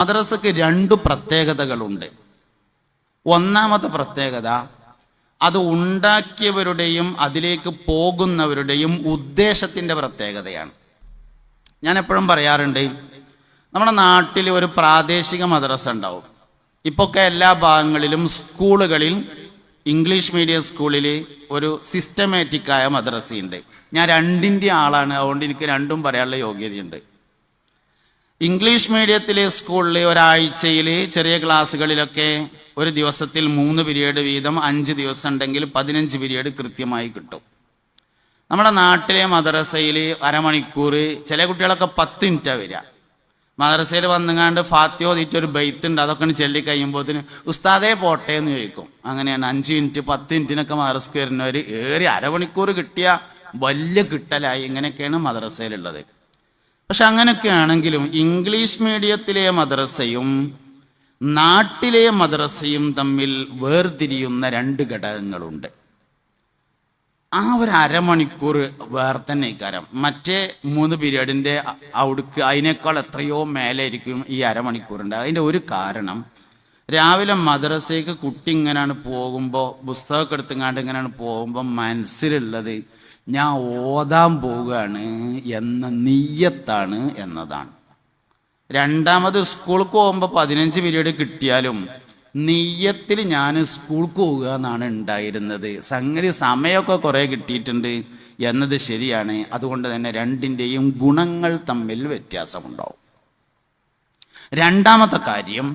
മദ്രസക്ക് രണ്ടു പ്രത്യേകതകളുണ്ട്. ഒന്നാമത്തെ പ്രത്യേകത അത് ഉണ്ടാക്കിയവരുടെയും അതിലേക്ക് പോകുന്നവരുടെയും ഉദ്ദേശത്തിന്റെ പ്രത്യേകതയാണ്. ഞാൻ എപ്പോഴും പറയാറുണ്ട് നമ്മുടെ നാട്ടിൽ ഒരു പ്രാദേശിക മദ്രസ ഉണ്ടാവും. ഇപ്പൊക്കെ എല്ലാ ഭാഗങ്ങളിലും സ്കൂളുകളിൽ ഇംഗ്ലീഷ് മീഡിയം സ്കൂളിൽ ഒരു സിസ്റ്റമാറ്റിക്കായ മദ്രസയുണ്ട്. ഞാൻ രണ്ടിന്റെ ആളാണ് അതുകൊണ്ട് എനിക്ക് രണ്ടും പറയാനുള്ള യോഗ്യതയുണ്ട്. ഇംഗ്ലീഷ് മീഡിയത്തിലെ സ്കൂളിലെ ഒരാഴ്ചയിൽ ചെറിയ ക്ലാസ്സുകളിലൊക്കെ ഒരു ദിവസത്തിൽ മൂന്ന് പിരീഡ് വീതം അഞ്ച് ദിവസം ഉണ്ടെങ്കിൽ പതിനഞ്ച് പിരീഡ് കൃത്യമായി കിട്ടും. നമ്മുടെ നാട്ടിലെ മദ്രസയിൽ അരമണിക്കൂർ ചില കുട്ടികളൊക്കെ പത്ത് മിനിറ്റാണ് വരിക. മദ്രസയിൽ വന്നുങ്ങാണ്ട് ഫാത്തിയോ തീറ്റൊരു ബെയ്ത്തുണ്ട് അതൊക്കെ ചെല്ലി കഴിയുമ്പോഴത്തേന് ഉസ്താദേ പോട്ടെ എന്ന് ചോദിക്കും. അങ്ങനെയാണ് അഞ്ച് മിനിറ്റ് പത്ത് മിനിറ്റിനൊക്കെ മദ്രസക്ക് വരുന്നവർ ഏറി അരമണിക്കൂർ കിട്ടിയ വലിയ കിട്ടലായി. ഇങ്ങനെയൊക്കെയാണ് മദ്രസയിലുള്ളത്. പക്ഷെ അങ്ങനെയൊക്കെ ആണെങ്കിലും ഇംഗ്ലീഷ് മീഡിയത്തിലെ മദ്രസയും നാട്ടിലെ മദ്രസയും തമ്മിൽ വേർതിരിയുന്ന രണ്ട് ഘടകങ്ങളുണ്ട്. ആ ഒരു അരമണിക്കൂർ വേറെ തന്നെ ഇക്കാരം മറ്റേ മൂന്ന് പീരീഡിന്റെ അവിടുക്ക് അതിനേക്കാൾ എത്രയോ മേലെ ആയിരിക്കും ഈ അരമണിക്കൂറുണ്ട്. അതിന്റെ ഒരു കാരണം രാവിലെ മദ്രസയ്ക്ക് കുട്ടി ഇങ്ങനെയാണ് പോകുമ്പോൾ പുസ്തകമൊക്കെ എടുത്തുങ്ങാണ്ട് ഇങ്ങനെയാണ് പോകുമ്പോൾ മനസ്സിലുള്ളത് ഞാൻ ഓതാൻ പോവുകയാണ് എന്ന നീയത്താണ് എന്നതാണ്. രണ്ടാമത് സ്കൂൾക്ക് പോകുമ്പോൾ പതിനഞ്ച് പീരീഡ് കിട്ടിയാലും നെയ്യത്തിൽ ഞാൻ സ്കൂൾക്ക് പോവുക എന്നാണ് ഉണ്ടായിരുന്നത്. സംഗതി സമയമൊക്കെ കുറേ കിട്ടിയിട്ടുണ്ട് എന്നത് ശരിയാണ്. അതുകൊണ്ട് തന്നെ രണ്ടിന്റെയും ഗുണങ്ങൾ തമ്മിൽ വ്യത്യാസമുണ്ടാവും. രണ്ടാമത്തെ കാര്യം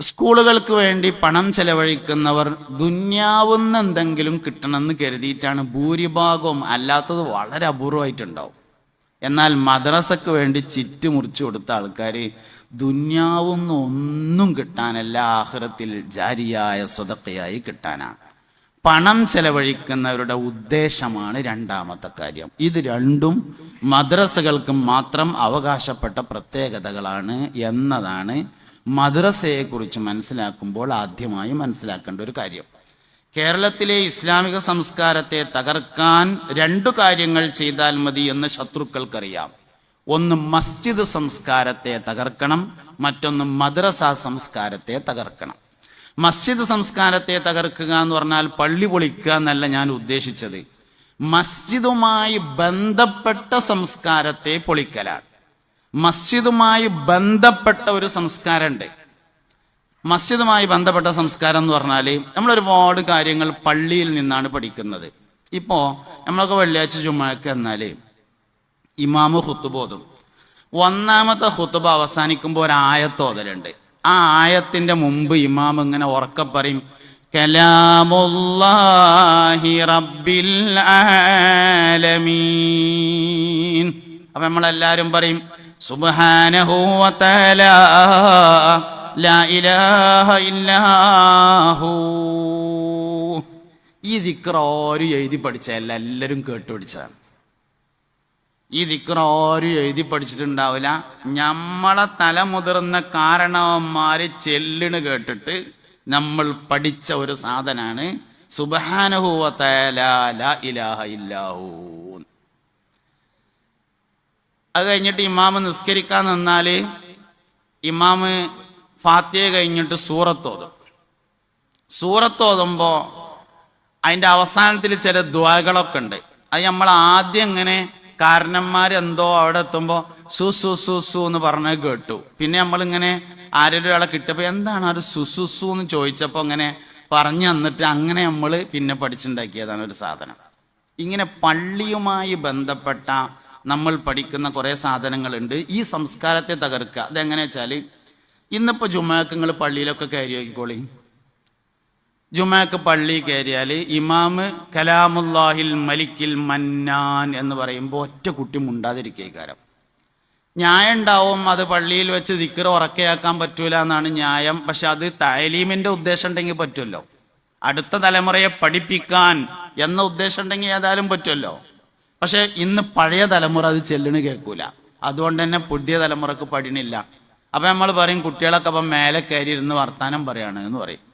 സ്കൂളുകൾക്ക് വേണ്ടി പണം ചെലവഴിക്കുന്നവർ ദുന്യാവുന്ന എന്തെങ്കിലും കിട്ടണമെന്ന് കരുതിയിട്ടാണ് ഭൂരിഭാഗവും അല്ലാത്തത് വളരെ അപൂർവമായിട്ടുണ്ടാവും. എന്നാൽ മദ്രസക്ക് വേണ്ടി ചിറ്റ് മുറിച്ചു കൊടുത്ത ആൾക്കാർ ദുന്യാവുന്ന ഒന്നും കിട്ടാനല്ല ആഹ്റത്തിൽ ജാരിയായ സ്വതക്കയായി കിട്ടാനാണ്. പണം ചെലവഴിക്കുന്നവരുടെ ഉദ്ദേശമാണ് രണ്ടാമത്തെ കാര്യം. ഇത് രണ്ടും മദ്രസകൾക്ക് മാത്രം അവകാശപ്പെട്ട പ്രത്യേകതകളാണ് എന്നതാണ് മദ്രസയെക്കുറിച്ച് മനസ്സിലാക്കുമ്പോൾ ആദ്യമായി മനസ്സിലാക്കേണ്ട ഒരു കാര്യം. കേരളത്തിലെ ഇസ്ലാമിക സംസ്കാരത്തെ തകർക്കാൻ രണ്ടു കാര്യങ്ങൾ ചെയ്താൽ മതി എന്ന് ശത്രുക്കൾക്കറിയാം. ഒന്ന് മസ്ജിദ് സംസ്കാരത്തെ തകർക്കണം മറ്റൊന്ന് മദ്രസ സംസ്കാരത്തെ തകർക്കണം. മസ്ജിദ് സംസ്കാരത്തെ തകർക്കുക എന്ന് പറഞ്ഞാൽ പള്ളി പൊളിക്കുക എന്നല്ല ഞാൻ ഉദ്ദേശിച്ചത്. മസ്ജിദുമായി ബന്ധപ്പെട്ട സംസ്കാരത്തെ പൊളിക്കലാണ്. മസ്ജിദുമായി ബന്ധപ്പെട്ട ഒരു സംസ്കാരമുണ്ട്. മസ്ജിദുമായി ബന്ധപ്പെട്ട സംസ്കാരം എന്ന് പറഞ്ഞാൽ നമ്മൾ ഒരുപാട് കാര്യങ്ങൾ പള്ളിയിൽ നിന്നാണ് പഠിക്കുന്നത്. ഇപ്പോൾ നമ്മളൊക്കെ വെള്ളിയാഴ്ച ചുമ്മാക്ക് എന്നാൽ ഇമാമ് ഹുത്തുബോധം ഒന്നാമത്തെ ഹുത്തുബ അവസാനിക്കുമ്പോൾ ഒരു ആയത്തോതലുണ്ട് ആ ആയത്തിന്റെ മുമ്പ് ഇമാം ഇങ്ങനെ ഉറക്കെ പറയും കലാമുല്ലാഹി റബ്ബിൽ ആലമീൻ. അപ്പൊ നമ്മളെല്ലാരും പറയും സുബ്ഹാനഹു വതആല ലാ ഇലാഹ ഇല്ലാഹു. ഈ ദിക്ർ ആരും എഴുതി പഠിച്ചതല്ല എല്ലാവരും കേട്ടു പഠിച്ചതാണ് ഈ എഴുതി പഠിച്ചിട്ടുണ്ടാവില്ല. നമ്മളെ തലമുതിർന്ന കാരണവന്മാര് ചെല്ലിന് കേട്ടിട്ട് നമ്മൾ പഠിച്ച ഒരു സാധനാണ് സുബാനുഭൂവത്തല ഇലാഹ ഇല്ലാഹൂ. അത് കഴിഞ്ഞിട്ട് ഇമാമ് നിസ്കരിക്കാൻ നിന്നാൽ ഇമാമ് ഫാത്തിയെ കഴിഞ്ഞിട്ട് സൂറത്തോതും സൂറത്തോതുമ്പോ അതിന്റെ അവസാനത്തിൽ ചില ദ്വാകളൊക്കെ ഉണ്ട്. അത് നമ്മൾ ആദ്യം ഇങ്ങനെ കാരണന്മാരെന്തോ അവിടെ എത്തുമ്പോൾ സു സു സു സു എന്ന് പറഞ്ഞ് കേട്ടു. പിന്നെ നമ്മളിങ്ങനെ ആരൊരു ആളെ കിട്ടിയപ്പോൾ എന്താണ് ഒരു സുസു സു എന്ന് ചോദിച്ചപ്പോൾ അങ്ങനെ പറഞ്ഞു തന്നിട്ട് അങ്ങനെ നമ്മൾ പിന്നെ പഠിച്ചുണ്ടാക്കിയതാണ് ഒരു സാധനം. ഇങ്ങനെ പള്ളിയുമായി ബന്ധപ്പെട്ട നമ്മൾ പഠിക്കുന്ന കുറേ സാധനങ്ങളുണ്ട്. ഈ സംസ്കാരത്തെ തകർക്കുക. അതെങ്ങനെ വെച്ചാൽ ഇന്നിപ്പോൾ ജുമാക്ക് നിങ്ങൾ പള്ളിയിലൊക്കെ കയറി നോക്കിക്കോളി. ജുമാക്ക് പള്ളി കയറിയാൽ ഇമാമ് കലാമുല്ലാഹിൽ മലിക്കിൽ മന്നാൻ എന്ന് പറയുമ്പോൾ ഒറ്റ കുട്ടി മുണ്ടാതിരിക്കേക്കാരം ന്യായം ഉണ്ടാവും. അത് പള്ളിയിൽ വെച്ച് ദിക്കർ ഉറക്കയാക്കാൻ പറ്റൂല എന്നാണ് ന്യായം. പക്ഷെ അത് തായലീമിന്റെ ഉദ്ദേശം ഉണ്ടെങ്കിൽ പറ്റുമല്ലോ. അടുത്ത തലമുറയെ പഠിപ്പിക്കാൻ എന്ന ഉദ്ദേശം ഉണ്ടെങ്കിൽ ഏതായാലും പറ്റുമല്ലോ. പക്ഷെ ഇന്ന് പഴയ തലമുറ അത് ചെല്ലണ് കേൾക്കൂല. അതുകൊണ്ട് തന്നെ പുതിയ തലമുറയ്ക്ക് പഠിണില്ല അപ്പൊ നമ്മൾ പറയും കുട്ടികളൊക്കെ അപ്പം മേലെ കയറി ഇരുന്ന് വർത്താനം പറയാണ് എന്ന് പറയും.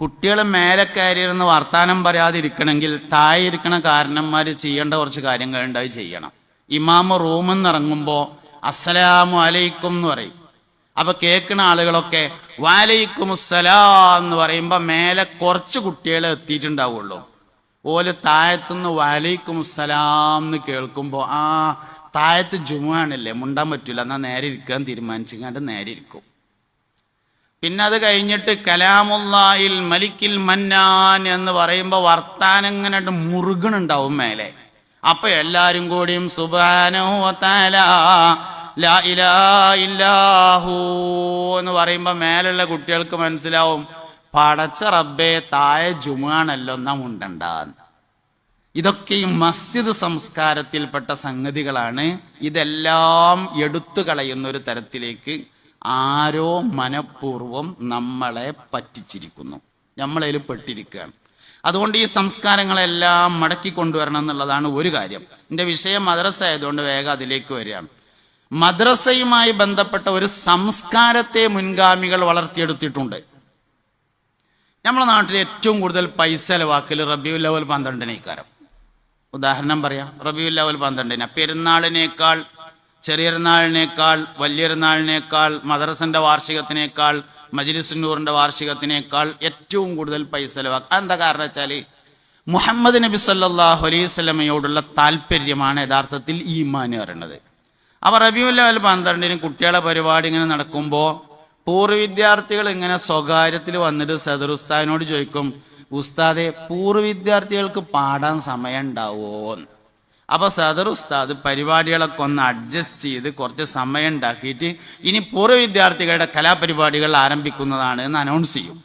കുട്ടികൾ മേലെ കയറിയിരുന്ന് വർത്താനം പറയാതിരിക്കണമെങ്കിൽ താഴെ ഇരിക്കണ കാരണന്മാർ ചെയ്യേണ്ട കുറച്ച് കാര്യങ്ങൾ ഉണ്ടായി ചെയ്യണം. ഇമാമ് റൂമിൽ നിന്ന് ഇറങ്ങുമ്പോൾ അസ്സലാമു അലൈക്കും എന്ന് പറയും. അപ്പൊ കേൾക്കുന്ന ആളുകളൊക്കെ വാലൈക്കും സലാം എന്ന് പറയുമ്പോൾ മേലെ കുറച്ച് കുട്ടികളെ എത്തിയിട്ടുണ്ടാവുള്ളൂ. ഓൽ താഴത്തുനിന്ന് വലൈക്കും സലാം എന്ന് കേൾക്കുമ്പോൾ ആ താഴത്ത് ജുമാണല്ലേ മുണ്ടാൻ പറ്റില്ല എന്നാൽ നേരെ ഇരിക്കാൻ തീരുമാനിച്ചിങ്ങാണ്ട് നേരെ ഇരിക്കും. പിന്നെ അത് കഴിഞ്ഞിട്ട് കലാമുല്ലായിൽ മലിക്കിൽ മന്നാൻ എന്ന് പറയുമ്പോൾ വർത്താനം ഇങ്ങനെ മുറുകണുണ്ടാവും മേലെ. അപ്പൊ എല്ലാരും കൂടിയും സുബാനോ ഇല്ലാഹു എന്ന് പറയുമ്പോൾ മേലുള്ള കുട്ടികൾക്ക് മനസ്സിലാവും പടച്ച റബ്ബേ തായ ജുമാണല്ലോ നാം മുണ്ടണ്ടാന്ന്. ഇതൊക്കെ ഈ മസ്ജിദ് സംസ്കാരത്തിൽപ്പെട്ട സംഗതികളാണ്. ഇതെല്ലാം എടുത്തു കളയുന്ന ഒരു തരത്തിലേക്ക് ആരോ മനഃപൂർവം നമ്മളെ പറ്റിച്ചിരിക്കുന്നു. നമ്മളതിൽ പെട്ടിരിക്കുകയാണ്. അതുകൊണ്ട് ഈ സംസ്കാരങ്ങളെല്ലാം മടക്കി കൊണ്ടുവരണം എന്നുള്ളതാണ് ഒരു കാര്യം. എന്റെ വിഷയം മദ്രസ ആയതുകൊണ്ട് വേഗം അതിലേക്ക് വരികയാണ്. മദ്രസയുമായി ബന്ധപ്പെട്ട ഒരു സംസ്കാരത്തെ മുൻഗാമികൾ വളർത്തിയെടുത്തിട്ടുണ്ട്. നമ്മുടെ നാട്ടിൽ ഏറ്റവും കൂടുതൽ പൈസ ചെലവാക്കൽ റബിയുൽ ലവൽ പന്ത്രണ്ടിനേക്കാരം. ഉദാഹരണം പറയാം. റബിയുൽ ലവൽ പന്ത്രണ്ടിന്. പെരുന്നാളിനേക്കാൾ ചെറിയരുന്നാളിനേക്കാൾ വലിയൊരുനാളിനേക്കാൾ മദ്രസന്റെ വാർഷികത്തിനേക്കാൾ മജിലിസിന്നൂറിന്റെ വാർഷികത്തിനേക്കാൾ ഏറ്റവും കൂടുതൽ പൈസ ചെലവാക്കുക എന്താ കാരണം വെച്ചാൽ മുഹമ്മദ് നബി സല്ലാഹു അലൈഹി താല്പര്യമാണ് യഥാർത്ഥത്തിൽ ഈമാൻ പറയുന്നത്. അപ്പൊ റബിയുൽ ലെവൽ പന്ത്രണ്ടിന് കുട്ടികളെ പരിപാടി ഇങ്ങനെ നടക്കുമ്പോൾ പൂർവ വിദ്യാർത്ഥികൾ ഇങ്ങനെ സ്വകാര്യത്തിൽ വന്നിട്ട് സദർ ഉസ്താദിനോട് ചോദിക്കും ഉസ്താദെ പൂർവ വിദ്യാർത്ഥികൾക്ക് പാടാൻ സമയം ഉണ്ടാവോ അപ്പൊ സദർ ഉസ്താദ് പരിപാടികളൊക്കെ ഒന്ന് അഡ്ജസ്റ്റ് ചെയ്ത് കുറച്ച് സമയം ഉണ്ടാക്കിയിട്ട് ഇനി പൂർവ വിദ്യാർത്ഥികളുടെ കലാപരിപാടികൾ ആരംഭിക്കുന്നതാണ് എന്ന് അനൗൺസ് ചെയ്യും.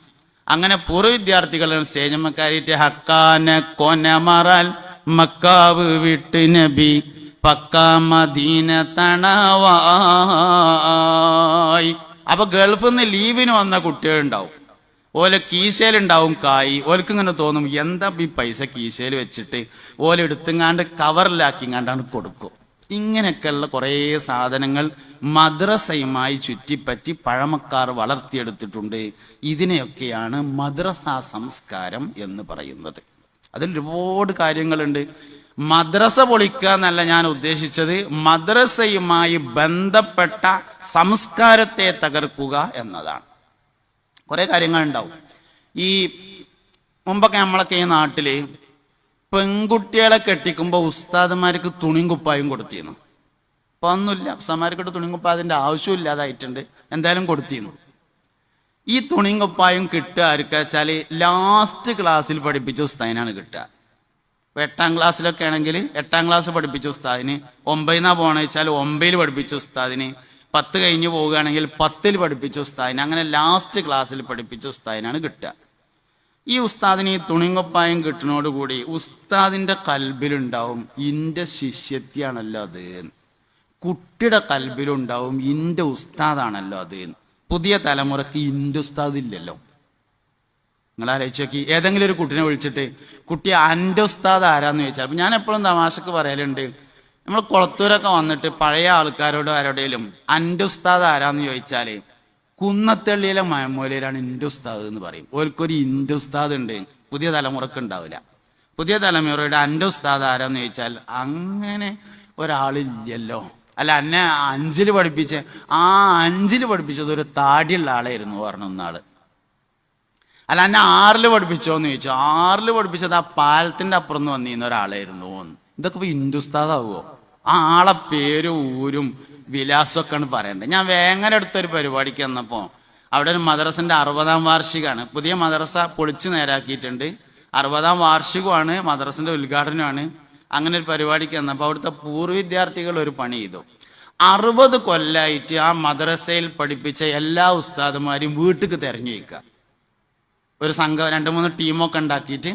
അങ്ങനെ പൂർവ വിദ്യാർത്ഥികൾ സ്റ്റേജ് കയറിയിട്ട് ഹക്കാന കൊനമറാൽ മക്കാവ് വിട്ട് നബി പക്കാ മദീന തണവായി അപ്പൊ ഗൾഫിൽ നിന്ന് ലീവിന് വന്ന കുട്ടികളുണ്ടാവും. ഓലെ കീശയിലുണ്ടാവും കായ്. ഓലക്ക് ഇങ്ങനെ തോന്നും എന്താ ഈ പൈസ കീശയിൽ വെച്ചിട്ട് ഓല എടുത്തുങ്ങാണ്ട് കവറിലാക്കിങ്ങാണ്ടാണ് കൊടുക്കും ഇങ്ങനെയൊക്കെയുള്ള കുറേ സാധനങ്ങൾ മദ്രസയുമായി ചുറ്റിപ്പറ്റി പഴമക്കാർ വളർത്തിയെടുത്തിട്ടുണ്ട്. ഇതിനെയൊക്കെയാണ് മദ്രസ സംസ്കാരം എന്ന് പറയുന്നത്. അതിൽ ഒരുപാട് കാര്യങ്ങളുണ്ട്. മദ്രസ പൊളിക്കുക എന്നല്ല ഞാൻ ഉദ്ദേശിച്ചത്. മദ്രസയുമായി ബന്ധപ്പെട്ട സംസ്കാരത്തെ തകർക്കുക എന്നതാണ്. കുറേ കാര്യങ്ങളുണ്ടാവും. ഈ മുമ്പൊക്കെ നമ്മളൊക്കെ ഈ നാട്ടിൽ പെൺകുട്ടികളെ കെട്ടിക്കുമ്പോൾ ഉസ്താദന്മാർക്ക് തുണിയും കുപ്പായും കൊടുത്തിരുന്നു. ഇപ്പൊ ഒന്നുമില്ല. ഉസ്താദന്മാർക്കിട്ട് തുണിയും കുപ്പായതിന്റെ ആവശ്യമില്ലാതായിട്ടുണ്ട് എന്തായാലും കൊടുത്തിരുന്നു. ഈ തുണിയും കുപ്പായും കിട്ടുക ആർക്കാ ലാസ്റ്റ് ക്ലാസ്സിൽ പഠിപ്പിച്ച ഉസ്താദിനാണ് കിട്ടുക. ഇപ്പൊ എട്ടാം ക്ലാസ്സിലൊക്കെ ആണെങ്കിൽ എട്ടാം ക്ലാസ് പഠിപ്പിച്ച ഉസ്താദിന്. ഒമ്പതിനാ പോകണ വെച്ചാൽ ഒമ്പതിൽ പഠിപ്പിച്ച ഉസ്താദിന്. പത്ത് കഴിഞ്ഞ് പോവുകയാണെങ്കിൽ പത്തിൽ പഠിപ്പിച്ച ഉസ്താദിന്. അങ്ങനെ ലാസ്റ്റ് ക്ലാസ്സിൽ പഠിപ്പിച്ച ഉസ്താദിനാണ് കിട്ടുക. ഈ ഉസ്താദിന് ഈ തുണിങ്ങൊപ്പായം കിട്ടുന്നതോടുകൂടി ഉസ്താദിന്റെ കൽബിലുണ്ടാവും. ഇന്റെ ശിഷ്യത്യാണല്ലോ അത്. കുട്ടിയുടെ കൽബിലുണ്ടാവും. ഇന്റെ ഉസ്താദാണല്ലോ അത്. പുതിയ തലമുറയ്ക്ക് ഇന്റെ ഉസ്താദ് ഇല്ലല്ലോ നിങ്ങൾ ആലോചിച്ച് നോക്കി ഏതെങ്കിലും ഒരു കുട്ടിനെ വിളിച്ചിട്ട് കുട്ടി അന്റെ ഉസ്താദ് ആരാന്ന് ചോദിച്ചാൽ അപ്പം ഞാൻ എപ്പോഴും തമാശക്ക് പറയലുണ്ട്. നമ്മൾ കുളത്തൂരൊക്കെ വന്നിട്ട് പഴയ ആൾക്കാരോട് ആരോടേലും അന്റെ ഉസ്താദ് ആരാന്ന് ചോദിച്ചാൽ കുന്നത്തള്ളിയിലെ മയമൂലയിലാണ് ഇന്റെ ഉസ്താദ് എന്ന് പറയും. ഓൽക്കൊരു ഇന്റെ ഉസ്താദ് ഉണ്ട്. പുതിയ തലമുറയ്ക്ക് ഉണ്ടാവില്ല. പുതിയ തലമുറയുടെ അന്റെ ഉസ്താദ് ആരാന്ന് ചോദിച്ചാൽ അങ്ങനെ ഒരാളില്ലല്ലോ അല്ല എന്നെ അഞ്ചിൽ പഠിപ്പിച്ച് ആ അഞ്ചിൽ പഠിപ്പിച്ചത് ഒരു താടിയുള്ള ആളായിരുന്നു പറഞ്ഞു ഒന്നാൾ. അല്ല എന്നെ ആറിൽ പഠിപ്പിച്ചോന്ന് ചോദിച്ചു. ആറിൽ പഠിപ്പിച്ചത് ആ പാലത്തിന്റെ അപ്പുറം നിന്ന് വന്നിരുന്ന ഒരാളായിരുന്നു. ഇതൊക്കെ ഇപ്പൊ ഹിന്ദുസ്ഥാതാവോ? ആ ആളെ പേര് ഊരും വിലാസമൊക്കെയാണ് പറയേണ്ടത് ഞാൻ വേങ്ങര അടുത്തൊരു പരിപാടിക്ക് വന്നപ്പോ അവിടെ ഒരു മദ്രസന്റെ അറുപതാം വാർഷികമാണ് പുതിയ മദ്രസ പൊളിച്ചു നേരാക്കിയിട്ടുണ്ട്. അറുപതാം വാർഷികമാണ് മദ്രസന്റെ ഉദ്ഘാടനമാണ് അങ്ങനെ ഒരു പരിപാടിക്ക് വന്നപ്പോൾ അവിടുത്തെ പൂർവ വിദ്യാർത്ഥികൾ ഒരു പണി ചെയ്തു. അറുപത് കൊല്ലായിട്ട് ആ മദ്രസയിൽ പഠിപ്പിച്ച എല്ലാ ഉസ്താദുമാരും വീട്ടിക്ക് തെരഞ്ഞു വയ്ക്കുക. ഒരു സംഘം രണ്ട് മൂന്ന് ടീമൊക്കെ ഉണ്ടാക്കിയിട്ട്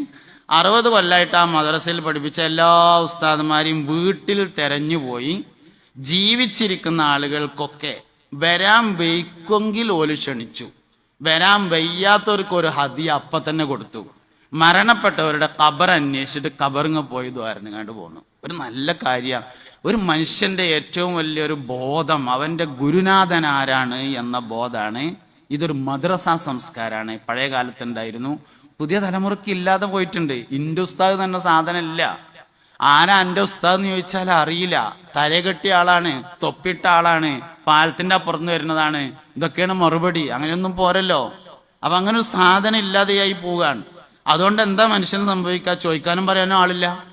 അറുപത് കൊല്ലമായിട്ട് ആ മദ്രസയിൽ പഠിപ്പിച്ച എല്ലാ ഉസ്താദന്മാരെയും വീട്ടിൽ തെരഞ്ഞു പോയി ജീവിച്ചിരിക്കുന്ന ആളുകൾക്കൊക്കെ വരാൻ വയ്ക്കുമെങ്കിൽ ഓൽ ക്ഷണിച്ചു. വരാൻ വയ്യാത്തവർക്ക് ഒരു ഹതി അപ്പം തന്നെ കൊടുത്തു. മരണപ്പെട്ടവരുടെ കബർ അന്വേഷിച്ചിട്ട് പോയി ദ്വാരന്ന് കണ്ടു പോന്നു. ഒരു നല്ല കാര്യമാണ് ഒരു മനുഷ്യന്റെ ഏറ്റവും വലിയൊരു ബോധം അവന്റെ ഗുരുനാഥൻ ആരാണ് എന്ന ബോധാണ് ഇതൊരു മദ്രസ സംസ്കാരമാണ് പഴയ കാലത്തുണ്ടായിരുന്നു പുതിയ തലമുറയ്ക്ക് ഇല്ലാതെ പോയിട്ടുണ്ട്. ഹിന്ദുസ്ഥാൻ തന്നെ സാധനമില്ല. ആരാ എന്റെ ഉസ്താദ് എന്ന് ചോദിച്ചാൽ അറിയില്ല. തലകെട്ടിയ ആളാണ് തൊപ്പിട്ട ആളാണ് പാലത്തിന്റെ അപ്പുറത്ത് വരുന്നതാണ്. ഇതൊക്കെയാണ് മറുപടി. അങ്ങനെയൊന്നും പോരല്ലോ. അപ്പൊ അങ്ങനെ ഒരു സാധനം ഇല്ലാതെയായി പോവുകയാണ്. അതുകൊണ്ട് എന്താ മനുഷ്യന് സംഭവിക്കുക? ചോദിക്കാനും പറയാനും ആളില്ല.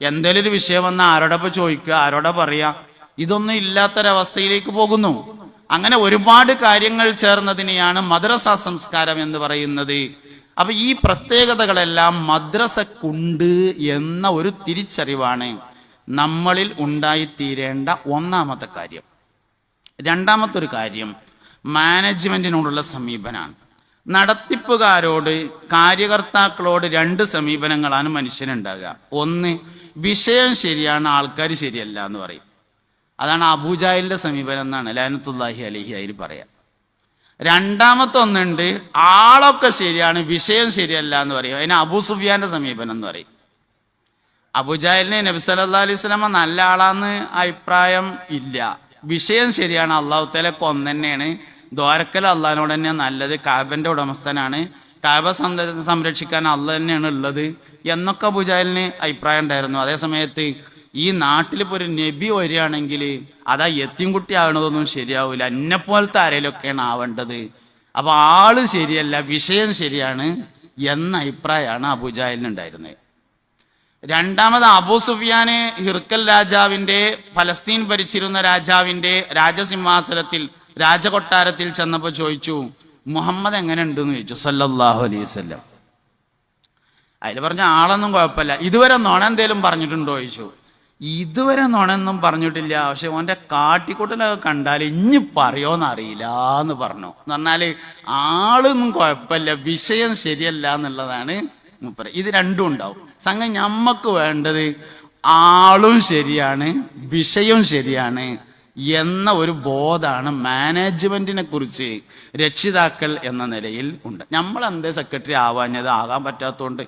എന്തേലും ഒരു വിഷയം വന്നാൽ ആരോടൊപ്പം ചോദിക്കുക? ആരോടാ പറയാ? ഇതൊന്നും ഇല്ലാത്തൊരവസ്ഥയിലേക്ക് പോകുന്നു. അങ്ങനെ ഒരുപാട് കാര്യങ്ങൾ ചേർന്നതിനെയാണ് മദ്രസ സംസ്കാരം എന്ന് പറയുന്നത്. അപ്പൊ ഈ പ്രത്യേകതകളെല്ലാം മദ്രസക്കുണ്ട് എന്ന ഒരു തിരിച്ചറിവാണ് നമ്മളിൽ ഉണ്ടായിത്തീരേണ്ട ഒന്നാമത്തെ കാര്യം. രണ്ടാമത്തെ ഒരു കാര്യം മാനേജ്മെന്റിനോടുള്ള സമീപനമാണ് നടത്തിപ്പുകാരോട് കാര്യകർത്താക്കളോട് രണ്ട് സമീപനങ്ങളാണ് മനുഷ്യനുണ്ടാകുക. ഒന്ന് വിഷയം ശരിയാണ് ആൾക്കാർ ശരിയല്ല എന്ന് പറയും. അതാണ് അബൂജാഹിലിന്റെ സമീപനം എന്നാണ് ലാനത്തുല്ലാഹി അലഹി അതിൽ പറയാം. രണ്ടാമത്തെ ഒന്നുണ്ട് ആളൊക്കെ ശരിയാണ് വിഷയം ശരിയല്ല എന്ന് പറയും. അതിന് അബൂ സുഫിയാന്റെ സമീപനം എന്ന് പറയും. അബുജാഹിലിനെ നബി സല്ലാ അലൈഹി സ്വലാമ നല്ല ആളാന്ന് അഭിപ്രായം ഇല്ല. വിഷയം ശരിയാണ് അള്ളാഹു തല കൊന്നെന്നെയാണ്. ദ്വാരക്കൽ അള്ളാഹിനോട് തന്നെ നല്ലത് കാബന്റെ ഉടമസ്ഥനാണ്. കാബ സംരക്ഷിക്കാൻ അള്ളാഹ് തന്നെയാണ് ഉള്ളത് എന്നൊക്കെ അബുജാലിന് അഭിപ്രായം ഉണ്ടായിരുന്നു. അതേ സമയത്ത് ഈ നാട്ടിൽ ഇപ്പോൾ ഒരു നബി വരികയാണെങ്കിൽ അതാ എത്തിൻകുട്ടി ആകണതൊന്നും ശരിയാവില്ല എന്നെ പോലത്തെ ആരേലൊക്കെയാണ് ആവേണ്ടത്. അപ്പൊ ആൾ ശരിയല്ല വിഷയം ശരിയാണ് എന്ന അഭിപ്രായമാണ് അബുജാഹിലിന് ഉണ്ടായിരുന്നത്. രണ്ടാമത് അബൂ സുഫിയാന് ഹിർക്കൽ രാജാവിന്റെ ഫലസ്തീൻ ഭരിച്ചിരുന്ന രാജാവിന്റെ രാജസിംഹാസനത്തിൽ രാജകൊട്ടാരത്തിൽ ചെന്നപ്പോൾ ചോദിച്ചു മുഹമ്മദ് എങ്ങനെ ഉണ്ടെന്ന് ചോദിച്ചു? സല്ലല്ലാഹു അലൈഹി വസല്ലം. അതിൽ പറഞ്ഞ ആളൊന്നും കുഴപ്പമില്ല. ഇതുവരെ നോണെന്തേലും പറഞ്ഞിട്ടുണ്ടോ ചോദിച്ചു. ഇതുവരെ നുണയൊന്നും പറഞ്ഞിട്ടില്ല. പക്ഷെ ഓന്റെ കാട്ടിക്കൂട്ടലൊക്കെ കണ്ടാൽ ഇഞ്ഞി പറയോന്ന് അറിയില്ല എന്ന് പറഞ്ഞു. എന്ന് പറഞ്ഞാൽ ആളൊന്നും കുഴപ്പമില്ല വിഷയം ശരിയല്ല എന്നുള്ളതാണ് മുപ്പര ഇത് രണ്ടും ഉണ്ടാവും. സംഘം ഞമ്മക്ക് വേണ്ടത് ആളും ശരിയാണ് വിഷയം ശരിയാണ് എന്ന ഒരു ബോധാണ് മാനേജ്മെന്റിനെ കുറിച്ച് രക്ഷിതാക്കൾ എന്ന നിലയിൽ ഉണ്ട്. നമ്മൾ എന്തേ സെക്രട്ടറി ആവാഞ്ഞത് ആകാൻ പറ്റാത്തതുകൊണ്ട്.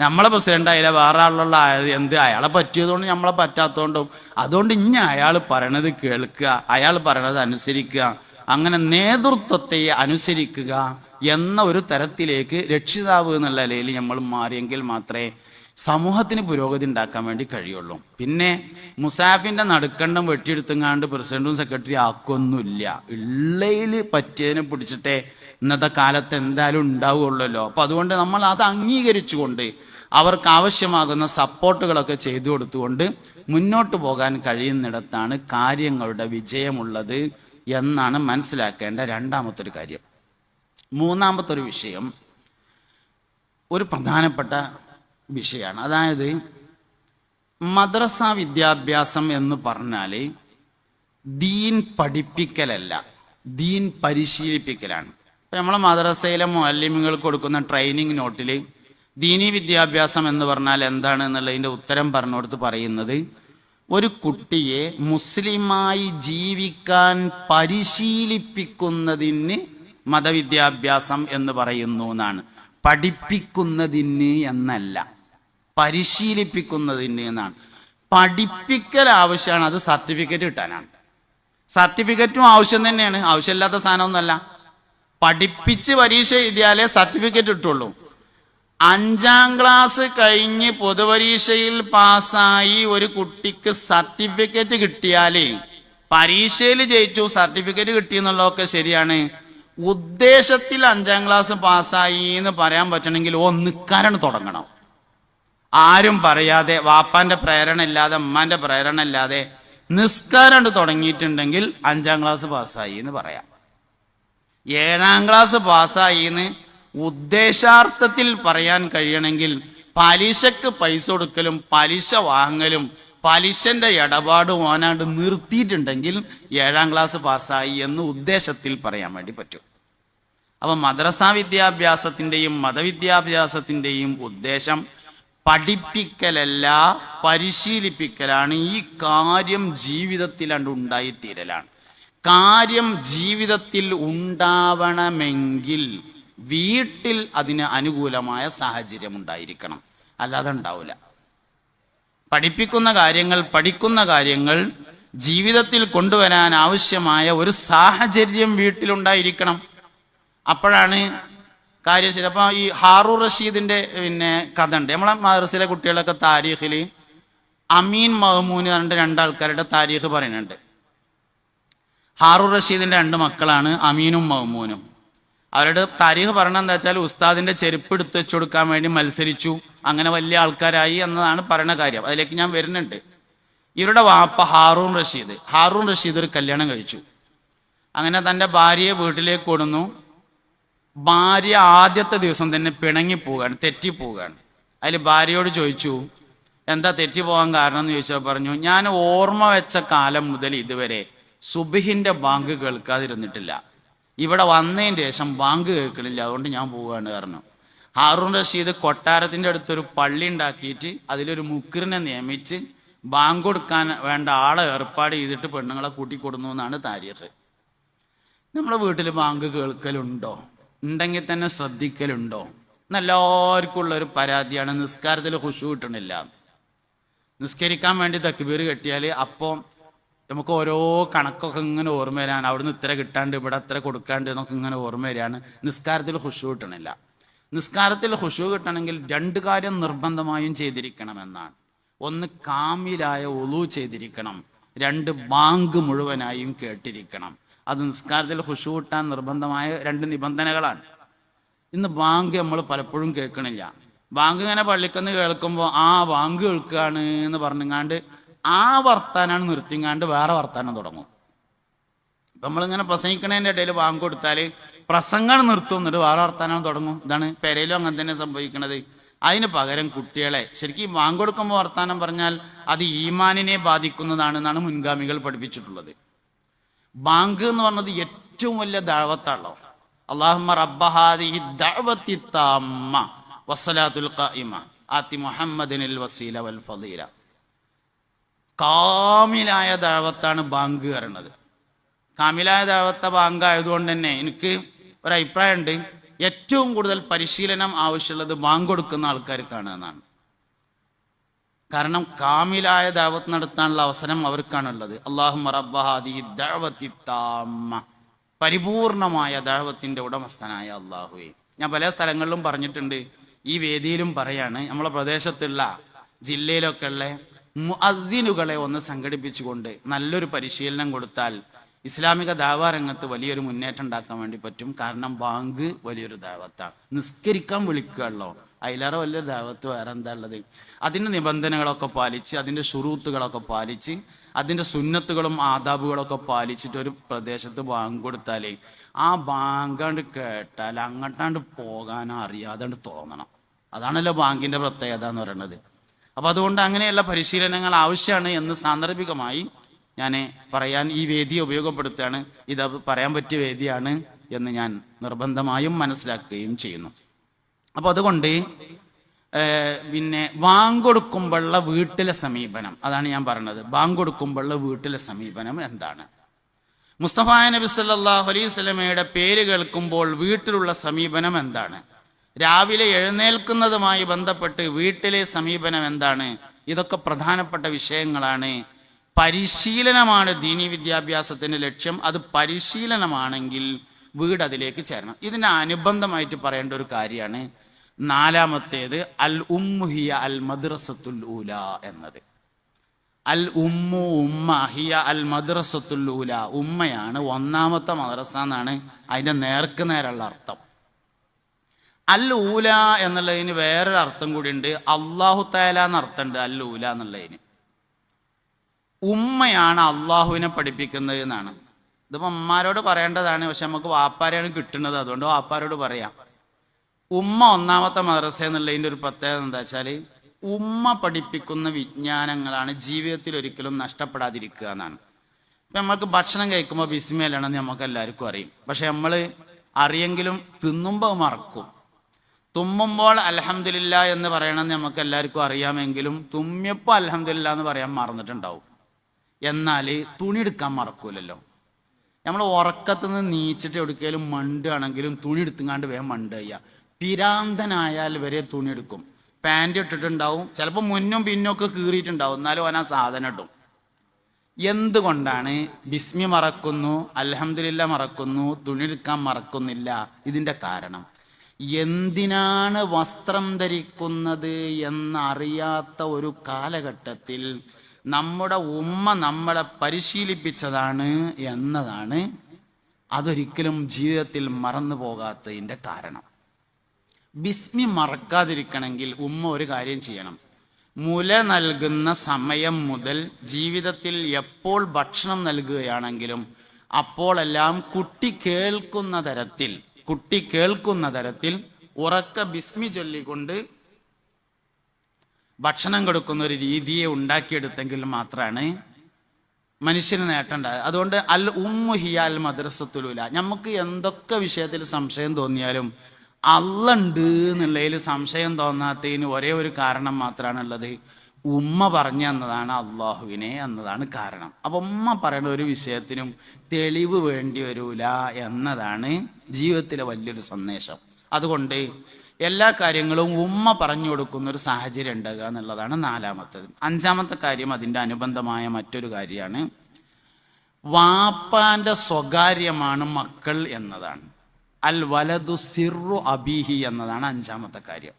നമ്മളെ പ്രസിഡന്റ് ആയാലും വേറെ ആളുള്ള എന്ത് അയാളെ പറ്റിയതുകൊണ്ട് നമ്മളെ പറ്റാത്തതുകൊണ്ടും അതുകൊണ്ട് ഇനി അയാൾ പറയണത് കേൾക്കുക അയാൾ പറയണത് അനുസരിക്കുക അങ്ങനെ നേതൃത്വത്തെ അനുസരിക്കുക എന്ന ഒരു തരത്തിലേക്ക് രക്ഷിതാവ് എന്നുള്ള നിലയിൽ നമ്മൾ മാറിയെങ്കിൽ മാത്രമേ സമൂഹത്തിന് പുരോഗതി ഉണ്ടാക്കാൻ വേണ്ടി കഴിയുള്ളൂ. പിന്നെ മുസാഫിന്റെ നടുക്കണ്ടം വെട്ടിയെടുത്തങ്ങാണ്ട് പ്രസിഡന്റും സെക്രട്ടറി ആക്കൊന്നുമില്ല. ഉള്ളയിൽ പറ്റിയതിനെ പിടിച്ചിട്ടേ ഇന്നത്തെ കാലത്ത് എന്തായാലും ഉണ്ടാവുകയുള്ളല്ലോ. അപ്പൊ അതുകൊണ്ട് നമ്മൾ അത് അംഗീകരിച്ചുകൊണ്ട് അവർക്ക് ആവശ്യമാകുന്ന സപ്പോർട്ടുകളൊക്കെ ചെയ്തു കൊടുത്തുകൊണ്ട് മുന്നോട്ട് പോകാൻ കഴിയുന്നിടത്താണ് കാര്യങ്ങളുടെ വിജയമുള്ളത് എന്നാണ് മനസ്സിലാക്കേണ്ട രണ്ടാമത്തെ ഒരു കാര്യം. മൂന്നാമത്തെ ഒരു വിഷയം ഒരു പ്രധാനപ്പെട്ട വിഷയമാണ്. അതായത് മദ്രസ വിദ്യാഭ്യാസം എന്ന് പറഞ്ഞാൽ ദീൻ പഠിപ്പിക്കലല്ല ദീൻ പരിശീലിപ്പിക്കലാണ്. ഇപ്പം നമ്മൾ മദ്രസയിലെ മുഅല്ലിമുകൾ കൊടുക്കുന്ന ട്രെയിനിങ് നോട്ടിൽ ദീനി വിദ്യാഭ്യാസം എന്ന് പറഞ്ഞാൽ എന്താണ് എന്നുള്ളതിന്റെ ഉത്തരം പറഞ്ഞുകൊടുത്ത് പറയുന്നത് ഒരു കുട്ടിയെ മുസ്ലിമായി ജീവിക്കാൻ പരിശീലിപ്പിക്കുന്നതിന് മതവിദ്യാഭ്യാസം എന്ന് പറയുന്നു എന്നാണ്. പഠിപ്പിക്കുന്നതിന് എന്നല്ല. പരിശീലിപ്പിക്കുന്നതിന് എന്നാണ്. പഠിപ്പിക്കൽ ആവശ്യമാണ് അത് സർട്ടിഫിക്കറ്റ് കിട്ടാനാണ്. സർട്ടിഫിക്കറ്റും ആവശ്യം തന്നെയാണ് ആവശ്യമില്ലാത്ത സാധനമൊന്നുമല്ല. പഠിപ്പിച്ച് പരീക്ഷ എഴുതിയാലേ സർട്ടിഫിക്കറ്റ് കിട്ടുള്ളൂ. അഞ്ചാം ക്ലാസ് കഴിഞ്ഞ് പൊതുപരീക്ഷയിൽ പാസ്സായി ഒരു കുട്ടിക്ക് സർട്ടിഫിക്കറ്റ് കിട്ടിയാലേ പരീക്ഷയിൽ ജയിച്ചു സർട്ടിഫിക്കറ്റ് കിട്ടി എന്നുള്ളതൊക്കെ ശരിയാണ്. ഉദ്ദേശത്തിൽ അഞ്ചാം ക്ലാസ് പാസ്സായി എന്ന് പറയാൻ പറ്റണമെങ്കിൽ ഓ നിൽക്കാനാണ് തുടങ്ങണം. ആരും പറയാതെ വാപ്പാന്റെ പ്രേരണ ഇല്ലാതെ അമ്മാന്റെ പ്രേരണ ഇല്ലാതെ നിസ്കാരം തുടങ്ങിയിട്ടുണ്ടെങ്കിൽ അഞ്ചാം ക്ലാസ് പാസ്സായി എന്ന് പറയാം. ഏഴാം ക്ലാസ് പാസ്സായി എന്ന് ഉദ്ദേശാർത്ഥത്തിൽ പറയാൻ കഴിയണമെങ്കിൽ പലിശക്ക് പൈസ കൊടുക്കലും പലിശ വാങ്ങലും പലിശന്റെ ഇടപാട് ഓനാണ്ട് നിർത്തിയിട്ടുണ്ടെങ്കിൽ ഏഴാം ക്ലാസ് പാസ്സായി എന്ന് ഉദ്ദേശത്തിൽ പറയാൻ വേണ്ടി പറ്റും. അപ്പൊ മദ്രസ വിദ്യാഭ്യാസത്തിന്റെയും മതവിദ്യാഭ്യാസത്തിന്റെയും ഉദ്ദേശം പഠിപ്പിക്കലല്ല പരിശീലിപ്പിക്കലാണ്. ഈ കാര്യം ജീവിതത്തിൽ അണ്ട് ഉണ്ടായിത്തീരലാണ്. കാര്യം ജീവിതത്തിൽ ഉണ്ടാവണമെങ്കിൽ വീട്ടിൽ അതിന് അനുകൂലമായ സാഹചര്യം ഉണ്ടായിരിക്കണം. അല്ലാതെ ഉണ്ടാവില്ല പഠിപ്പിക്കുന്ന കാര്യങ്ങൾ പഠിക്കുന്ന കാര്യങ്ങൾ ജീവിതത്തിൽ കൊണ്ടുവരാൻ ആവശ്യമായ ഒരു സാഹചര്യം വീട്ടിലുണ്ടായിരിക്കണം. അപ്പോഴാണ് കാര്യം ശരി. അപ്പൊ ഈ ഹാറൂർ റഷീദിന്റെ പിന്നെ കഥ ഉണ്ട് നമ്മളെ മദ്രസിലെ കുട്ടികളൊക്കെ താരീഖിൽ അമീൻ മഹ്മൂൻ പറഞ്ഞിട്ട് രണ്ടാൾക്കാരുടെ താരീഖ് പറയുന്നുണ്ട്. ഹാറൂർ റഷീദിന്റെ രണ്ട് മക്കളാണ് അമീനും മഹ്മൂനും. അവരുടെ താരീഖ് പറയണ എന്താ വെച്ചാൽ ഉസ്താദിന്റെ ചെരുപ്പ് എടുത്ത് വെച്ചു കൊടുക്കാൻ വേണ്ടി മത്സരിച്ചു അങ്ങനെ വലിയ ആൾക്കാരായി എന്നതാണ് പറയുന്ന കാര്യം. അതിലേക്ക് ഞാൻ വരുന്നുണ്ട്. ഇവരുടെ വാപ്പ ഹാറൂൺ റഷീദ്. ഹാറൂൺ റഷീദ് ഒരു കല്യാണം കഴിച്ചു. അങ്ങനെ തന്റെ ഭാര്യയെ വീട്ടിലേക്ക് കൊടുന്നു ഭാര്യ ആദ്യത്തെ ദിവസം തന്നെ പിണങ്ങി പോവുകയാണ് തെറ്റിപ്പോവുകയാണ്. അതിൽ ഭാര്യയോട് ചോദിച്ചു എന്താ തെറ്റി പോകാൻ കാരണം? എന്ന് ചോദിച്ചാൽ പറഞ്ഞു ഞാൻ ഓർമ്മ വെച്ച കാലം മുതൽ ഇതുവരെ സുബിഹിന്റെ ബാങ്ക് കേൾക്കാതിരുന്നിട്ടില്ല. ഇവിടെ വന്നതിന് ശേഷം ബാങ്ക് കേൾക്കണില്ല അതുകൊണ്ട് ഞാൻ പോവുകയാണ് കാരണം ഹാറൂൺ റഷീദ് കൊട്ടാരത്തിന്റെ അടുത്തൊരു പള്ളി ഉണ്ടാക്കിയിട്ട് അതിലൊരു മുക്കിറിനെ നിയമിച്ച് ബാങ്ക് കൊടുക്കാൻ വേണ്ട ആളെ ഏർപ്പാട് ചെയ്തിട്ട് പെണ്ണുങ്ങളെ കൂട്ടിക്കൊടുന്നു എന്നാണ് താരീഖ്. നമ്മുടെ വീട്ടിൽ ബാങ്ക് കേൾക്കലുണ്ടോ? ഉണ്ടെങ്കിൽ തന്നെ ശ്രദ്ധിക്കലുണ്ടോ? എന്നെല്ലാവർക്കും ഉള്ള ഒരു പരാതിയാണ് നിസ്കാരത്തിൽ ഹുഷു കിട്ടണില്ല. നിസ്കരിക്കാൻ വേണ്ടി തക്ബീർ കെട്ടിയാൽ അപ്പോൾ നമുക്ക് ഓരോ കണക്കൊക്കെ ഇങ്ങനെ ഓർമ്മ വരാൻ അവിടുന്ന് ഇത്ര കിട്ടാണ്ട് ഇവിടെ അത്ര കൊടുക്കാണ്ട് എന്നൊക്കെ ഇങ്ങനെ ഓർമ്മ വരികയാണ് നിസ്കാരത്തിൽ ഹുഷു കിട്ടണില്ല. നിസ്കാരത്തിൽ ഹുഷു കിട്ടണമെങ്കിൽ രണ്ട് കാര്യം നിർബന്ധമായും ചെയ്തിരിക്കണമെന്നാണ്. ഒന്ന് കാമിലായ ഒളു ചെയ്തിരിക്കണം. രണ്ട് ബാങ്ക് മുഴുവനായും കേട്ടിരിക്കണം. അത് നിസ്കാരത്തിൽ ഹുഷു കിട്ടാൻ നിർബന്ധമായ രണ്ട് നിബന്ധനകളാണ്. ഇന്ന് ബാങ്ക് നമ്മൾ പലപ്പോഴും കേൾക്കണില്ല. ബാങ്ക് ഇങ്ങനെ പള്ളിക്കന്ന് കേൾക്കുമ്പോൾ ആ ബാങ്ക് കേൾക്കുകയാണ് എന്ന് പറഞ്ഞങ്ങാണ്ട് ആ വർത്താനാണ് നിർത്തിങ്ങാണ്ട് വേറെ വർത്താനം തുടങ്ങും. നമ്മളിങ്ങനെ പ്രസംഗിക്കണതിന്റെ ഇടയിൽ ബാങ്ക് കൊടുത്താൽ പ്രസംഗം നിർത്തും എന്നിട്ട് വേറെ വർത്താനം തുടങ്ങും. ഇതാണ് പെരയിലും അങ്ങനെ തന്നെ സംഭവിക്കണത്. അതിന് പകരം കുട്ടികളെ ശരിക്കും ബാങ്ക് കൊടുക്കുമ്പോൾ വർത്താനം പറഞ്ഞാൽ അത് ഈമാനിനെ ബാധിക്കുന്നതാണെന്നാണ് മുൻഗാമികൾ പഠിപ്പിച്ചിട്ടുള്ളത്. ബാങ്ക് എന്ന് പറഞ്ഞത് ഏറ്റവും വലിയ ദാവത്താണല്ലോ ഖായിമ മുഹമ്മദിനിൽ വസീല വൽ കാമിലായ ദാവത്താണ് ബാങ്ക് പറയുന്നത്. കാമിലായ ദാവത്ത ബാങ്ക് ആയതുകൊണ്ട് തന്നെ എനിക്ക് ഒരു അഭിപ്രായമുണ്ട് ഏറ്റവും കൂടുതൽ പരിശീലനം ആവശ്യമുള്ളത് ബാങ്ക് കൊടുക്കുന്ന ആൾക്കാർക്കാണ് എന്നാണ്. കാരണം കാമിലായ ദാവത്ത് നടത്താനുള്ള അവസരം അവർക്കാണുള്ളത് അള്ളാഹു പരിപൂർണമായ ദാവത്തിന്റെ ഉടമസ്ഥനായ അള്ളാഹുവെ ഞാൻ പല സ്ഥലങ്ങളിലും പറഞ്ഞിട്ടുണ്ട്. ഈ വേദിയിലും പറയാണ്. നമ്മളെ പ്രദേശത്തുള്ള ജില്ലയിലൊക്കെ ഉള്ള മുഅദ്ദിനുകളെ ഒന്ന് സംഘടിപ്പിച്ചുകൊണ്ട് നല്ലൊരു പരിശീലനം കൊടുത്താൽ ഇസ്ലാമിക ദാവ രംഗത്ത് വലിയൊരു മുന്നേറ്റം ഉണ്ടാക്കാൻ വേണ്ടി പറ്റും. കാരണം ബാങ്ക് വലിയൊരു ദാവത്താണ്. നിസ്കരിക്കാൻ വിളിക്കുകയല്ലോ അതിലേറെ വലിയ ദാവത്ത് വേറെ എന്താ ഉള്ളത്? അതിന്റെ നിബന്ധനകളൊക്കെ പാലിച്ച് അതിന്റെ ഷുറൂത്തുകളൊക്കെ പാലിച്ച് അതിന്റെ സുന്നത്തുകളും ആദാബുകളൊക്കെ പാലിച്ചിട്ട് ഒരു പ്രദേശത്ത് ബാങ്ക് കൊടുത്താലേ ആ ബാങ്കാണ്ട് കേട്ടാൽ അങ്ങോട്ടാണ്ട് പോകാൻ അറിയാതെ തോന്നണം. അതാണല്ലോ ബാങ്കിന്റെ പ്രത്യേകത എന്ന് പറയുന്നത് അപ്പോൾ അതുകൊണ്ട് അങ്ങനെയുള്ള പരിശീലനങ്ങൾ ആവശ്യമാണ് എന്ന് സാന്ദർഭികമായി ഞാൻ പറയാൻ ഈ വേദി ഉപയോഗപ്പെടുത്തുകയാണ്. ഇത് പറയാൻ പറ്റിയ വേദിയാണ് എന്ന് ഞാൻ നിർബന്ധമായും മനസ്സിലാക്കുകയും ചെയ്യുന്നു. അപ്പൊ അതുകൊണ്ട് പിന്നെ വാങ്കൊടുക്കുമ്പോഴുള്ള വീട്ടിലെ സമീപനം അതാണ് ഞാൻ പറഞ്ഞത്. വാങ്കൊടുക്കുമ്പോഴുള്ള വീട്ടിലെ സമീപനം എന്താണ്? മുസ്തഫ നബി സല്ലല്ലാഹു അലൈഹി സ്വലമയുടെ പേര് കേൾക്കുമ്പോൾ വീട്ടിലുള്ള സമീപനം എന്താണ്? രാവിലെ എഴുന്നേൽക്കുന്നതുമായി ബന്ധപ്പെട്ട് വീട്ടിലെ സമീപനം എന്താണ്? ഇതൊക്കെ പ്രധാനപ്പെട്ട വിഷയങ്ങളാണ്. പരിശീലനമാണ് ദീനി വിദ്യാഭ്യാസത്തിന്റെ ലക്ഷ്യം. അത് പരിശീലനമാണെങ്കിൽ വീട് അതിലേക്ക് ചേരണം. ഇതിന് അനുബന്ധമായിട്ട് പറയേണ്ട ഒരു കാര്യമാണ് നാലാമത്തേത് അൽ ഉമ്മുഹിയ അൽ മദ്രസത്തുൽ ഊല എന്നത്. അൽ ഉമ്മു ഉമ്മ ഹിയ അൽ മദ്രസത്തുൽ ഊല. ഉമ്മയാണ് ഒന്നാമത്തെ മദ്രസ എന്നാണ് അതിന്റെ നേർക്ക് നേരുള്ള അർത്ഥം. അൽ ഊല എന്നുള്ളതിന് വേറൊരു അർത്ഥം കൂടിയുണ്ട്. അള്ളാഹു തേല എന്ന അർത്ഥമുണ്ട് അൽ ഊല എന്നുള്ളതിന്. ഉമ്മയാണ് അള്ളാഹുവിനെ പഠിപ്പിക്കുന്നത് എന്നാണ്. ഇതിപ്പോ അമ്മാരോട് പറയേണ്ടതാണ് പക്ഷെ നമുക്ക് വാപ്പാരെയാണ് കിട്ടുന്നത്. അതുകൊണ്ട് വാപ്പാരോട് പറയാം. ഉമ്മ ഒന്നാമത്തെ മദ്രസ എന്നുള്ളതിന്റെ ഒരു പ്രത്യേകത എന്താ വെച്ചാൽ ഉമ്മ പഠിപ്പിക്കുന്ന വിജ്ഞാനങ്ങളാണ് ജീവിതത്തിൽ ഒരിക്കലും നഷ്ടപ്പെടാതിരിക്കുക എന്നാണ്. ഇപ്പം നമ്മൾക്ക് ഭക്ഷണം കഴിക്കുമ്പോൾ ബിസ്മയിലാണെന്ന് നമുക്ക് എല്ലാവർക്കും അറിയും. പക്ഷെ നമ്മൾ അറിയെങ്കിലും തിന്നുമ്പോൾ മറക്കും. തുമ്മുമ്പോൾ അലഹമില്ല എന്ന് പറയണമെന്ന് നമുക്ക് എല്ലാവർക്കും അറിയാമെങ്കിലും തുമ്മിയപ്പോൾ അലഹമില്ല എന്ന് പറയാൻ മറന്നിട്ടുണ്ടാവും. എന്നാൽ തുണി എടുക്കാൻ മറക്കൂലല്ലോ. നമ്മൾ ഉറക്കത്തുനിന്ന് നീച്ചിട്ട് എടുക്കലും മണ്ടാണെങ്കിലും തുണി എടുത്തുങ്ങാണ്ട് വേഗം മണ്ട് ചെയ്യുക. പിരാന്തനായാൽ വരെ തുണിയെടുക്കും. പാന്റ് ഇട്ടിട്ടുണ്ടാവും. ചിലപ്പോൾ മുന്നും പിന്നും ഒക്കെ കീറിയിട്ടുണ്ടാവും. എന്നാലും അവൻ ആ സാധനം ഇടും. എന്തുകൊണ്ടാണ് ബിസ്മി മറക്കുന്നു അലഹമില്ല മറക്കുന്നു തുണിയെടുക്കാൻ മറക്കുന്നില്ല? ഇതിന്റെ കാരണം. എന്തിനാണ് വസ്ത്രം ധരിക്കുന്നത് എന്നറിയാത്ത ഒരു കാലഘട്ടത്തിൽ നമ്മുടെ ഉമ്മ നമ്മളെ പരിശീലിപ്പിച്ചതാണ് എന്നതാണ് അതൊരിക്കലും ജീവിതത്തിൽ മറന്നു പോകാത്തതിന്റെ കാരണം. ബിസ്മി മറക്കാതിരിക്കണമെങ്കിൽ ഉമ്മ ഒരു കാര്യം ചെയ്യണം. മുല നൽകുന്ന സമയം മുതൽ ജീവിതത്തിൽ എപ്പോൾ ഭക്ഷണം നൽകുകയാണെങ്കിലും അപ്പോഴെല്ലാം കുട്ടി കേൾക്കുന്ന തരത്തിൽ കുട്ടി കേൾക്കുന്ന തരത്തിൽ ഉറക്ക ബിസ്മി ചൊല്ലിക്കൊണ്ട് ഭക്ഷണം കൊടുക്കുന്ന ഒരു രീതിയെ ഉണ്ടാക്കിയെടുത്തെങ്കിൽ മാത്രമാണ് മനുഷ്യന് നേട്ടമുണ്ടായത് അതുകൊണ്ട് അൽ ഉമ്മു ഹിയാൽ മദ്രസത്തുലൂല. നമുക്ക് എന്തൊക്കെ വിഷയത്തിൽ സംശയം തോന്നിയാലും അല്ലുണ്ട് എന്നുള്ളതിൽ സംശയം തോന്നാത്തതിന് ഒരേ ഒരു കാരണം മാത്രമാണുള്ളത്. ഉമ്മ പറഞ്ഞു എന്നതാണ് അള്ളാഹുവിനെ എന്നതാണ് കാരണം. അപ്പോൾ ഉമ്മ പറയുന്ന ഒരു വിഷയത്തിനും തെളിവ് വേണ്ടി വരൂല എന്നതാണ് ജീവിതത്തിലെ വലിയൊരു സന്ദേശം. അതുകൊണ്ട് എല്ലാ കാര്യങ്ങളും ഉമ്മ പറഞ്ഞു കൊടുക്കുന്ന ഒരു സാഹചര്യം ഉണ്ടാകുക എന്നുള്ളതാണ് നാലാമത്തത്. അഞ്ചാമത്തെ കാര്യം അതിന്റെ അനുബന്ധമായ മറ്റൊരു കാര്യമാണ്. വാപ്പാന്റെ സ്വകാര്യമാണ് മക്കൾ എന്നതാണ്. അൽ വലതു സിറു അബീഹി എന്നതാണ് അഞ്ചാമത്തെ കാര്യം.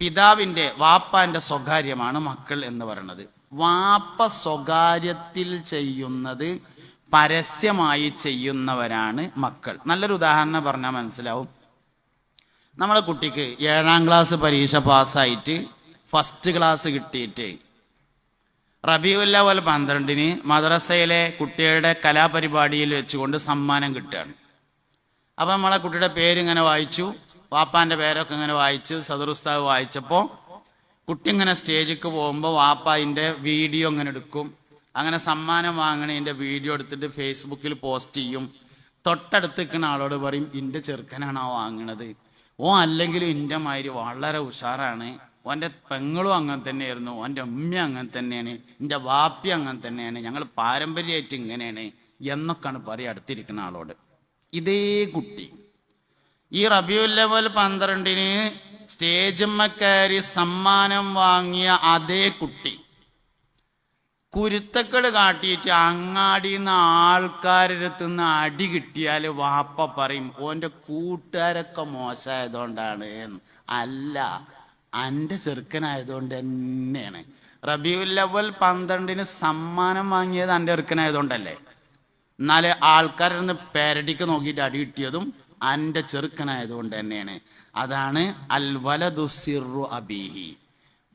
പിതാവിന്റെ വാപ്പാന്റെ സ്വകാര്യമാണ് മക്കൾ എന്ന് പറയുന്നത്. വാപ്പ സ്വകാര്യത്തിൽ ചെയ്യുന്നത് പരസ്യമായി ചെയ്യുന്നവരാണ് മക്കൾ. നല്ലൊരു ഉദാഹരണം പറഞ്ഞാൽ മനസ്സിലാവും. നമ്മളെ കുട്ടിക്ക് ഏഴാം ക്ലാസ് പരീക്ഷ പാസ്സായിട്ട് ഫസ്റ്റ് ക്ലാസ് കിട്ടിയിട്ട് റബിയുല്ലവൽ പന്ത്രണ്ടിന് മദ്രസയിലെ കുട്ടികളുടെ കലാപരിപാടിയിൽ വെച്ചുകൊണ്ട് സമ്മാനം കിട്ടുകയാണ്. അപ്പം നമ്മളെ കുട്ടിയുടെ പേര് ഇങ്ങനെ വായിച്ചു വാപ്പാന്റെ പേരൊക്കെ ഇങ്ങനെ വായിച്ച് സദുറുസ്താവ് വായിച്ചപ്പോൾ കുട്ടി ഇങ്ങനെ സ്റ്റേജിക്ക് പോകുമ്പോൾ വാപ്പ അതിന്റെ വീഡിയോ ഇങ്ങനെ എടുക്കും. അങ്ങനെ സമ്മാനം വാങ്ങണതിന്റെ വീഡിയോ എടുത്തിട്ട് ഫേസ്ബുക്കിൽ പോസ്റ്റ് ചെയ്യും. തൊട്ടടുത്ത് നിൽക്കുന്ന ആളോട് പറയും ഇന്റെ ചെറുക്കനാണ് ആ വാങ്ങണത്. ഓ അല്ലെങ്കിലും ഇന്റെ മാതിരി വളരെ ഉഷാറാണ്. ഓന്റെ പെങ്ങളും അങ്ങനെ തന്നെയായിരുന്നു. ഓന്റെ ഉമ്മ അങ്ങനെ തന്നെയാണ്. എന്റെ വാപ്പി അങ്ങനെ തന്നെയാണ്. ഞങ്ങൾ പാരമ്പര്യമായിട്ട് ഇങ്ങനെയാണ് എന്നൊക്കെയാണ് പറയുക അടുത്തിരിക്കുന്ന ആളോട്. ഇതേ കുട്ടി. ഈ റബിയുൽ ലെവൽ പന്ത്രണ്ടിന് സ്റ്റേജമ്മക്കാരി സമ്മാനം വാങ്ങിയ അതേ കുട്ടി. കുരുത്തക്കൾ കാട്ടിയിട്ട് അങ്ങാടിയിൽ നിന്ന് ആൾക്കാരടുത്ത് നിന്ന് അടി കിട്ടിയാൽ വാപ്പ പറയും ഓന്റെ കൂട്ടുകാരൊക്കെ മോശമായതുകൊണ്ടാണ്. അല്ല എന്റെ ചെറുക്കനായതുകൊണ്ട് തന്നെയാണ് റബിയുൽ ലെവൽ പന്ത്രണ്ടിന് സമ്മാനം വാങ്ങിയത് എന്റെ ചെറുക്കനായതുകൊണ്ടല്ലേ? എന്നാൽ ആൾക്കാരിൽ നിന്ന് പേരടിക്ക് നോക്കിയിട്ട് അടി കിട്ടിയതും എന്റെ ചെറുക്കനായതുകൊണ്ട് തന്നെയാണ്. അതാണ് അൽ വലദുസിറു അബീഹി.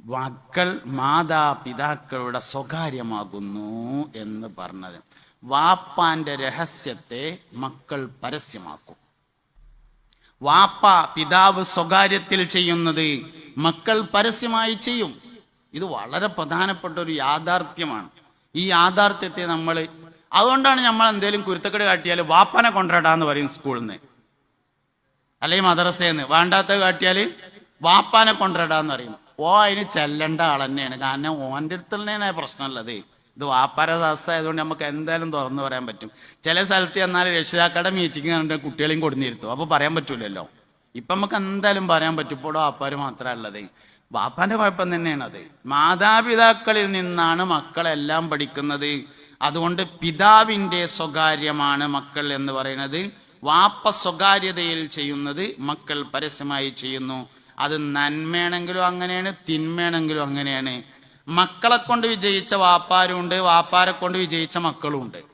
മക്കൾ മാതാപിതാക്കളുടെ സ്വകാര്യമാകുന്നു എന്ന് പറഞ്ഞത്. വാപ്പാന്റെ രഹസ്യത്തെ മക്കൾ പരസ്യമാക്കും. വാപ്പ പിതാവ് സ്വകാര്യത്തിൽ ചെയ്യുന്നത് മക്കൾ പരസ്യമായി ചെയ്യും. ഇത് വളരെ പ്രധാനപ്പെട്ട ഒരു യാഥാർത്ഥ്യമാണ്. ഈ യാഥാർത്ഥ്യത്തെ നമ്മൾ അതുകൊണ്ടാണ് നമ്മൾ എന്തെങ്കിലും കുരുത്തക്കേട് കാട്ടിയാൽ വാപ്പനെ എന്ന് പറയും സ്കൂളിൽ നിന്ന് അല്ലെങ്കിൽ മദ്രസേന്ന്. വേണ്ടാത്ത കാട്ടിയാൽ വാപ്പാനെ കൊണ്ടുവരാന്ന് പറയും. ഓ അതിന് ചെല്ലേണ്ട ആൾ തന്നെയാണ് കാരണം ഓന്റെ അടുത്ത് തന്നെയാണ് പ്രശ്നമുള്ളത്. ഇത് വാപ്പാര ആയതുകൊണ്ട് നമുക്ക് എന്തായാലും തുറന്നു പറയാൻ പറ്റും. ചില സ്ഥലത്ത് എന്നാൽ രക്ഷിതാക്കളുടെ മീറ്റിംഗ് കണ്ടിട്ട് കുട്ടികളെയും കൊടുന്നിരുത്തും അപ്പോൾ പറയാൻ പറ്റൂലല്ലോ. ഇപ്പം നമുക്ക് എന്തായാലും പറയാൻ പറ്റും. വാപ്പാർ വാപ്പാര് മാത്രമേ ഉള്ളത്. വാപ്പാന്റെ കുഴപ്പം തന്നെയാണ് അത് മാതാപിതാക്കളിൽ നിന്നാണ് മക്കളെല്ലാം പഠിക്കുന്നത്. അതുകൊണ്ട് പിതാവിന്റെ സ്വകാര്യമാണ് മക്കൾ എന്ന് പറയുന്നത്. വാപ്പ സ്വകാര്യതയിൽ ചെയ്യുന്നത് മക്കൾ പരസ്യമായി ചെയ്യുന്നു. അത് നന്മയാണെങ്കിലും അങ്ങനെയാണ് തിന്മയാണെങ്കിലും അങ്ങനെയാണ്. മക്കളെ കൊണ്ട് വിജയിച്ച വാപ്പാരുണ്ട് വാപ്പാരെ കൊണ്ട് വിജയിച്ച മക്കളും ഉണ്ട്